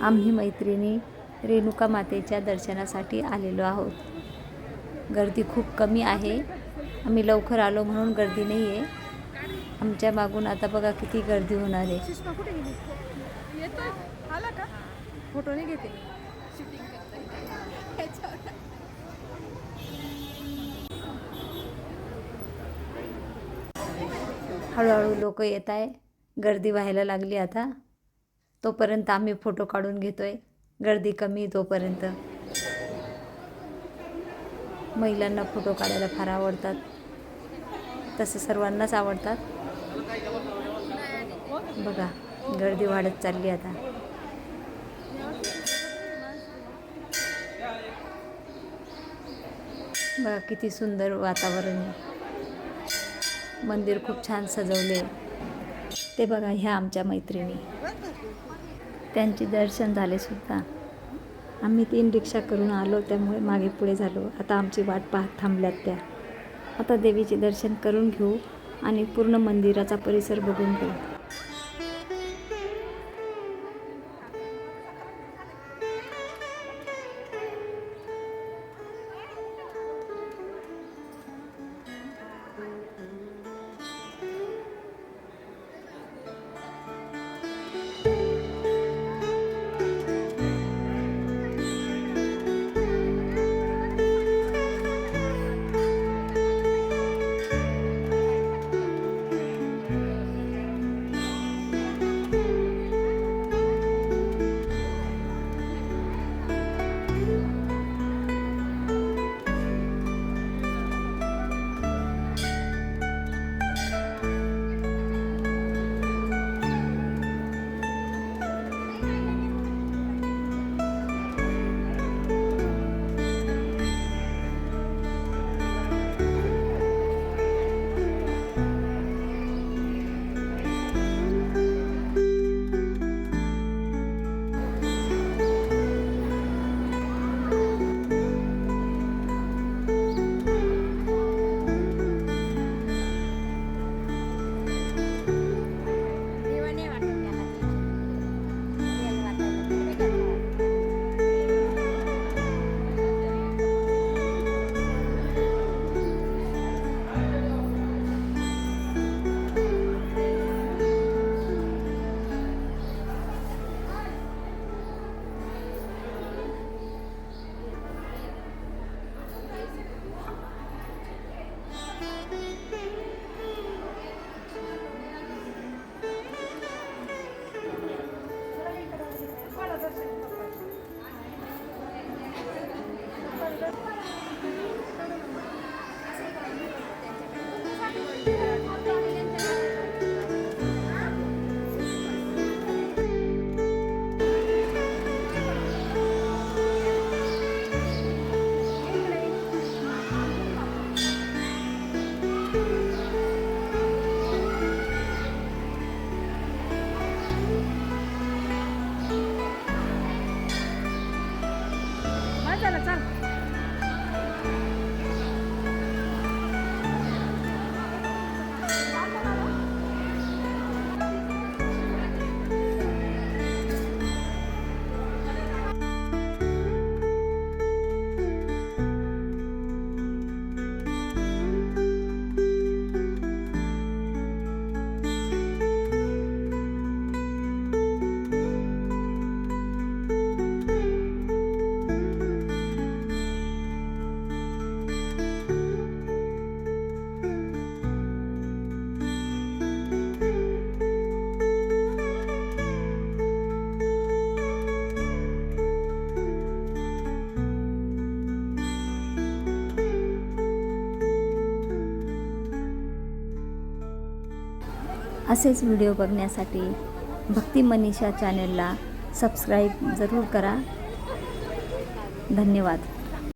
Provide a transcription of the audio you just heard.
आम्ही मैत्रिणी रेणुका मातेच्या दर्शनासाठी आलेलो आहोत. गर्दी खूप कमी आहे. आम्ही लवकर आलो म्हणून गर्दी नाही आहे आमच्या मागून आता बघा किती गर्दी होणार आहे. फोटो नाही घेते. हळूहळू लोक येत आहे गर्दी व्हायला लागली आता. तोपर्यंत आम्ही फोटो काढून घेतो आहे गर्दी कमी तोपर्यंत. महिलांना फोटो काढायला फार आवडतात. तसं सर्वांनाच आवडतात. बघा गर्दी वाढत चालली आता. बघा किती सुंदर वातावरण आहे. मंदिर खूप छान सजवले ते बघा ह्या आमच्या मैत्रिणी. त्यांचे दर्शन झाले सुद्धा. आम्ही तीन रिक्षा करून आलो त्यामुळे मागे पुढे झालो. आता आमची वाट पाहत थांबल्यात त्या. आता देवीचे दर्शन करून घेऊ आणि पूर्ण मंदिराचा परिसर बघून घेऊ. असेच व्हिडिओ बघण्यासाठी भक्ती मनीषा चॅनेलला सबस्क्राईब जरूर करा. धन्यवाद.